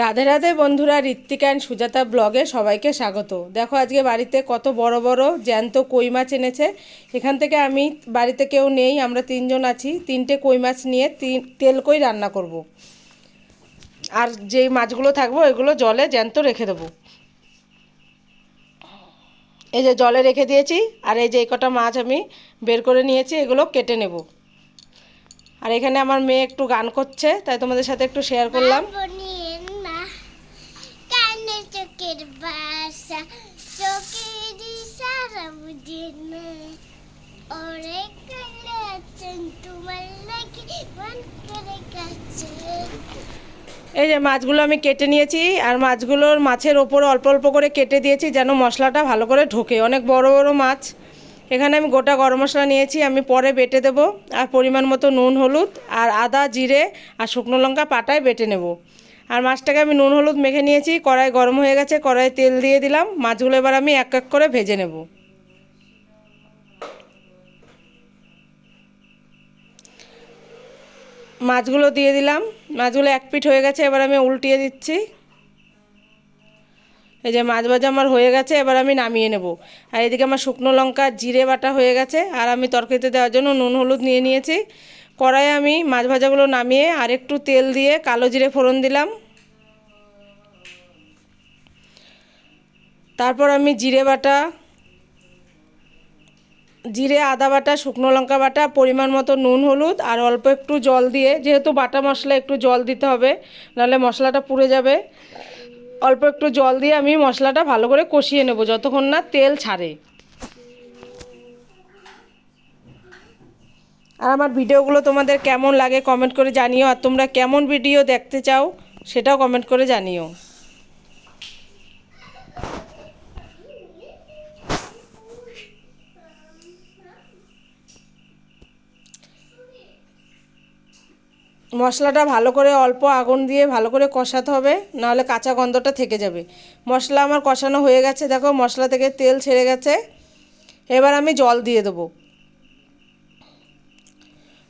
রাধে রাধে বন্ধুরা, ঋত্বিকা অ্যান্ড সুজাতা ব্লগে সবাইকে স্বাগত। দেখো আজকে বাড়িতে কত বড় বড় জ্যান্ত কই মাছ এনেছে। এখান থেকে আমি বাড়িতে কেউ নেই, আমরা তিনজন আছি। তিনটে কই মাছ নিয়ে তিন তেল কই রান্না করব। আর যেই মাছগুলো থাকব এগুলো জলে জ্যান্ত রেখে দেবো। এই যে জলে রেখে দিয়েছি, আর এই যে এই কটা মাছ আমি বের করে নিয়েছি, এগুলো কেটে নেব। আর এখানে আমার মেয়ে একটু গান করছে, তাই তোমাদের সাথে একটু শেয়ার করলাম। কানে চোখের বাসা ইশারা বুঝে ওরে কালে আছেন তোমার লাগি মন করে কাছে। এই যে মাছগুলো আমি কেটে নিয়েছি, আর মাছগুলোর মাছের ওপরে অল্প অল্প করে কেটে দিয়েছি যেন মশলাটা ভালো করে ঢোকে। অনেক বড় বড় মাছ। এখানে আমি গোটা গরম মশলা নিয়েছি, আমি পরে বেটে দেব। আর পরিমাণ মতো নুন, হলুদ, আর আদা, জিরে, আর শুকনো লঙ্কা পাটায় বেটে নেব। আর মাছটাকে আমি নুন, হলুদ মেখে নিয়েছি। কড়াই গরম হয়ে গেছে কড়াই তেল দিয়ে দিলাম। মাছগুলো এবার আমি এক এক করে ভেজে নেব। মাছগুলো দিয়ে দিলাম। মাছগুলো এক পিঠ হয়ে গেছে, এবার আমি উল্টিয়ে দিচ্ছি। এই যে মাছ ভাজা আমার হয়ে গেছে, এবার আমি নামিয়ে নেব। আর এদিকে আমার শুকনো লঙ্কা জিরে বাটা হয়ে গেছে, আর আমি তরকারিতে দেওয়ার জন্য নুন, হলুদ নিয়ে নিয়েছি। কড়াইয়ে আমি মাছ ভাজাগুলো নামিয়ে আর একটু তেল দিয়ে কালো জিরে ফোড়ন দিলাম। তারপর আমি জিরে বাটা, জিরে আদা বাটা, শুকনো লঙ্কা বাটা, পরিমাণ মতো নুন, হলুদ আর অল্প একটু জল দিয়ে, যেহেতু বাটা মশলা একটু জল দিতে হবে, নাহলে মশলাটা পুড়ে যাবে। অল্প একটু জল দিয়ে আমি মশলাটা ভালো করে কষিয়ে নেব, যতক্ষণ না তেল ছাড়ে। আর আমার ভিডিওগুলো তোমাদের কেমন লাগে কমেন্ট করে জানিও, আর তোমরা কেমন ভিডিও দেখতে চাও সেটাও কমেন্ট করে জানিও। মশলাটা ভালো করে অল্প আগুন দিয়ে ভালো করে কষাতে হবে, নাহলে কাঁচা গন্ধটা থেকে যাবে। মশলা আমার কষানো হয়ে গেছে, দেখো মশলা থেকে তেল ছেড়ে গেছে। এবার আমি জল দিয়ে দেবো।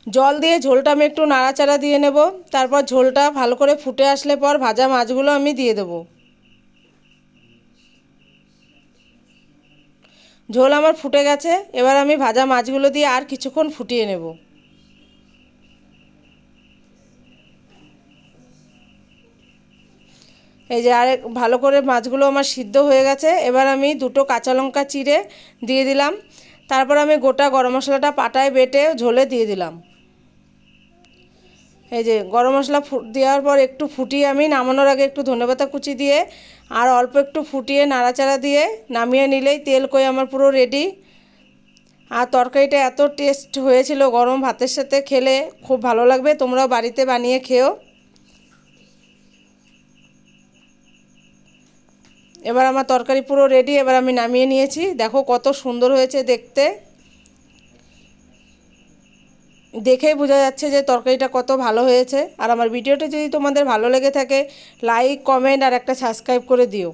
জল দিয়ে ঝোলটা আমি একটু নাড়াচাড়া দিয়ে নেব। তারপর ঝোলটা ভালো করে ফুটে আসলে পর ভাজা মাছগুলো আমি দিয়ে দেবো। ঝোল আমার ফুটে গেছে, এবার আমি ভাজা মাছগুলো দিয়ে আর কিছুক্ষণ ফুটিয়ে নেব। এই যে আর ভালো করে মাছগুলো আমার সিদ্ধ হয়ে গেছে, এবার আমি দুটো কাঁচা লঙ্কা চিড়ে দিয়ে দিলাম। তারপর আমি গোটা গরম মশলাটা পাটায় বেটে ঝোলে দিয়ে দিলাম। এই যে গরম মশলা দেওয়ার পর একটু ফুটিয়ে আমি নামানোর আগে একটু ধনেপাতা কুচি দিয়ে আর অল্প একটু ফুটিয়ে নাড়াচাড়া দিয়ে নামিয়ে নিলেই তেল কই আমার পুরো রেডি আর তরকারিটা এত টেস্ট হয়েছিল গরম ভাতের সাথে খেলে, খুব ভালো লাগবে, তোমরাও বাড়িতে বানিয়ে খেও। এবার আমার তরকারি পুরো রেডি এবার আমি নামিয়ে নিয়েছি। দেখো কত সুন্দর হয়েছে দেখতে। দেখেই বোঝা যাচ্ছে যে তরকারিটা কত ভালো হয়েছে। আর আমার ভিডিওটা যদি তোমাদের ভালো লেগে থাকে লাইক কমেন্ট আর একটা সাবস্ক্রাইব করে দিও।